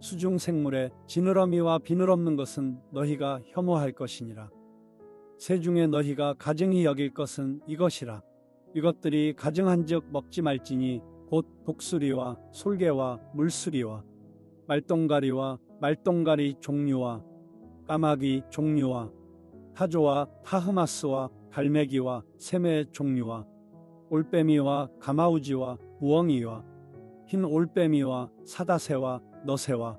수중 생물에 지느러미와 비늘 없는 것은 너희가 혐오할 것이니라. 새 중에 너희가 가증히 여길 것은 이것이라. 이것들이 가증한즉 먹지 말지니 곧 독수리와 솔개와 물수리와 말똥가리와 말똥가리 종류와 까마귀 종류와 타조와 타흐마스와 갈매기와 새매 종류와 올빼미와 가마우지와 우엉이와 흰 올빼미와 사다새와 너새와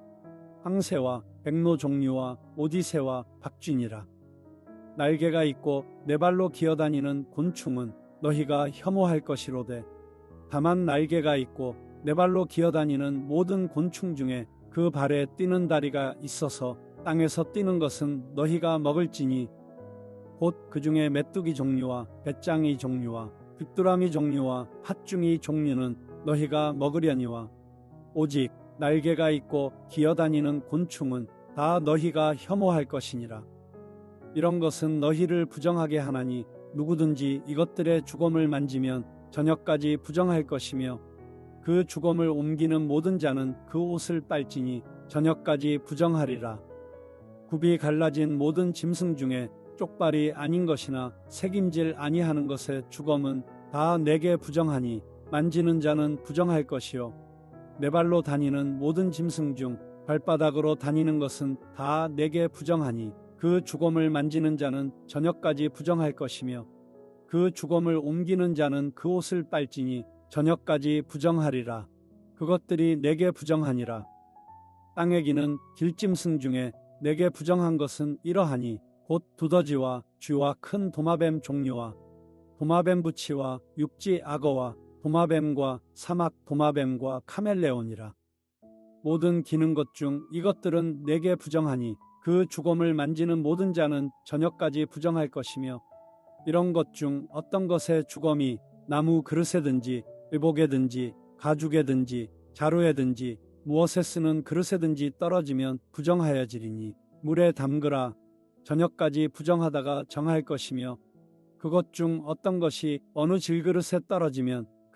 황새와 백로 종류와 오디새와 박쥐니라. 날개가 있고 네 발로 기어다니는 곤충은 너희가 혐오할 것이로되 다만 날개가 있고 네 발로 기어다니는 모든 곤충 중에 그 발에 뛰는 다리가 있어서 땅에서 뛰는 것은 너희가 먹을지니 곧 그 중에 메뚜기 종류와 배짱이 종류와 귀뚜라미 종류와 팥중이 종류는 너희가 먹으려니와 오직 날개가 있고 기어다니는 곤충은 다 너희가 혐오할 것이니라. 이런 것은 너희를 부정하게 하나니 누구든지 이것들의 주검을 만지면 저녁까지 부정할 것이며 그 주검을 옮기는 모든 자는 그 옷을 빨지니 저녁까지 부정하리라. 굽이 갈라진 모든 짐승 중에 쪽발이 아닌 것이나 색임질 아니하는 것의 주검은 다 내게 부정하니 만지는 자는 부정할 것이요 네 발로 다니는 모든 짐승 중 발바닥으로 다니는 것은 다 내게 부정하니 그 주검을 만지는 자는 저녁까지 부정할 것이며 그 주검을 옮기는 자는 그 옷을 빨지니 저녁까지 부정하리라. 그것들이 내게 부정하니라. 땅에 기는 길짐승 중에 내게 부정한 것은 이러하니 곧 두더지와 쥐와 큰 도마뱀 종류와 도마뱀 부치와 육지 악어와 도마뱀과 사막 도마뱀과 카멜레온이라. 모든 기는 것 중 이것들은 내게 부정하니 그 주검을 만지는 모든 자는 저녁까지 부정할 것이며 이런 것 중 어떤 것의 주검이 나무 그릇에든지 의복에든지 가죽에든지 자루에든지 무엇에 쓰는 그릇에든지 떨어지면 부정하여지리니 물에 담그라 저녁까지 부정하다가 정할 것이며 그것 중 어떤 것이 어느 질그릇에 떨어지면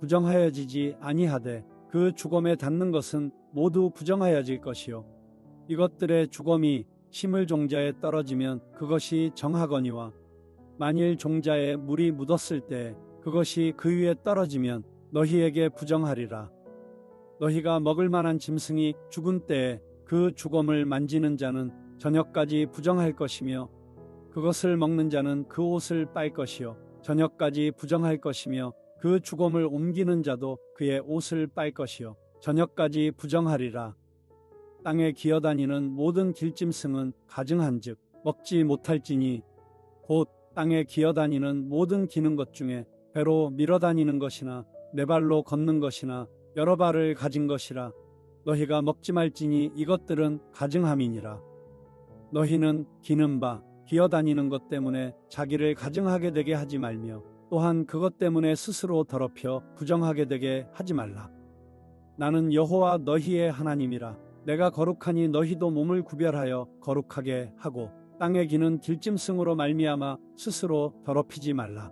부정하여지지 아니하되 그 주검에 닿는 것은 모두 부정하여질 것이요. 이것들의 주검이 심을 종자에 떨어지면 그것이 정하거니와 만일 종자에 물이 묻었을 때 그것이 그 위에 떨어지면 너희에게 부정하리라. 너희가 먹을 만한 짐승이 죽은 때에 그 주검을 만지는 자는 저녁까지 부정할 것이며 그것을 먹는 자는 그 옷을 빨 것이요. 저녁까지 부정할 것이며 그 주검을 옮기는 자도 그의 옷을 빨 것이요. 저녁까지 부정하리라. 땅에 기어다니는 모든 길짐승은 가증한즉 먹지 못할지니 곧 땅에 기어다니는 모든 기는 것 중에 배로 밀어다니는 것이나 네 발로 걷는 것이나 여러 발을 가진 것이라. 너희가 먹지 말지니 이것들은 가증함이니라. 너희는 기는 바 기어다니는 것 때문에 자기를 가증하게 되게 하지 말며 또한 그것 때문에 스스로 더럽혀 부정하게 되게 하지 말라 나는 여호와 너희의 하나님이라 내가 거룩하니 너희도 몸을 구별하여 거룩하게 하고 땅에 기는 길짐승으로 말미암아 스스로 더럽히지 말라.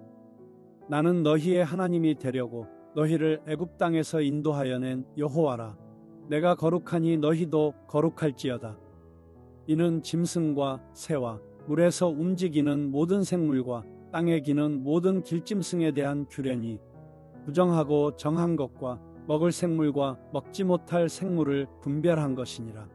나는 너희의 하나님이 되려고 너희를 애굽 땅에서 인도하여 낸 여호와라. 내가 거룩하니 너희도 거룩할지어다. 이는 짐승과 새와 물에서 움직이는 모든 생물과 땅에 기는 모든 길짐승에 대한 규례니 부정하고 정한 것과 먹을 생물과 먹지 못할 생물을 분별한 것이니라.